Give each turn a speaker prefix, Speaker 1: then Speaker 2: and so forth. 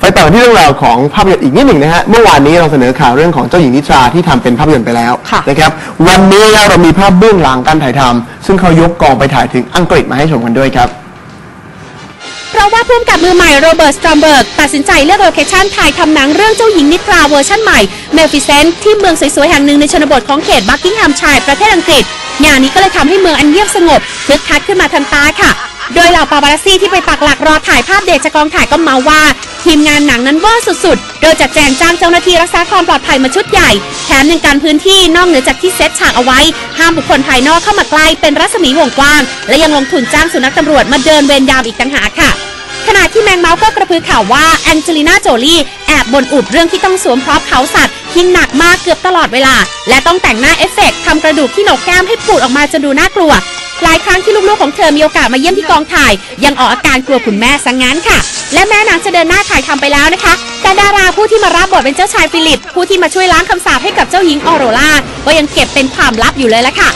Speaker 1: ไปต่อที่เรื่องราวของภาพยนตร์อีกนิดหนึ่งนะฮะ เมื่อวานนี้เราเสนอข่าวเรื่องของเจ้าหญิงนิทราที่ทำเป็นภาพยนตร์ไปแล้ว
Speaker 2: ค่ะ
Speaker 1: นะครับ วันนี้เรามีภาพเบื้องหลังการถ่ายทำซึ่งเขายกกองไปถ่ายถึงอังกฤษมาให้ชมกันด้วยครับ
Speaker 2: เพราะว่าพุ่มกับมือใหม่โรเบิร์ตสตรอมเบิร์กตัดสินใจเลือกโลเคชั่นถ่ายทำหนังเรื่องเจ้าหญิงนิทราเวอร์ชั่นใหม่เมลฟิเซนต์ที่เมืองสวยๆ แห่งหนึ่งในชนบทของเขตบักกิงแฮมชัยประเทศอังกฤษงานนี้ก็เลยทำให้เมืองอันเงียบสงบคึกคักขึ้นมาทันตาค่ะ โดยเหล่าปาปารัสซี่ที่ไปปักหลักรอถ่ายภาพเดทจากกองถ่ายก็เมาว่า ทีมงานหนังนั้นเวอร์สุดๆ โดยจัดแจงจ้างเจ้าหน้าที่รักษาความปลอดภัยมาชุดใหญ่ แถมยังการพื้นที่นอกเหนือจากที่เซตฉากเอาไว้ ห้ามบุคคลภายนอกเข้ามาใกล้เป็นรัศมีวงกว้าง และยังลงทุนจ้างสุนัขตำรวจมาเดินเวรยามอีกต่างหากค่ะขณะที่แมงเมาส์ก็กระพือข่าวว่าแองเจลิน่าโจลี่แอบบ่นอุบเรื่องที่ต้องสวมพร็อพเขาสัตว์ที่หนักมากเกือบตลอดเวลา และต้องแต่งหน้าเอฟเฟกต์ทำกระดูกที่หนกแก้มให้ปูดออกมาจนดูน่ากลัว หลายครั้งที่ลูกๆของเธอมีโอกาสมาเยี่ยมที่กองถ่าย ยังออกอาการกลัวคุณแม่ซะงงั้นค่ะ และแม่หนังจะเดินหน้าถ่ายทำไปแล้วนะคะ แต่ดาราผู้ที่มารับบทเป็นเจ้าชายฟิลิป ผู้ที่มาช่วยล้างคำสาปให้กับเจ้าหญิงออโรราก็ยังเก็บเป็นความลับอยู่เลยละค่ะ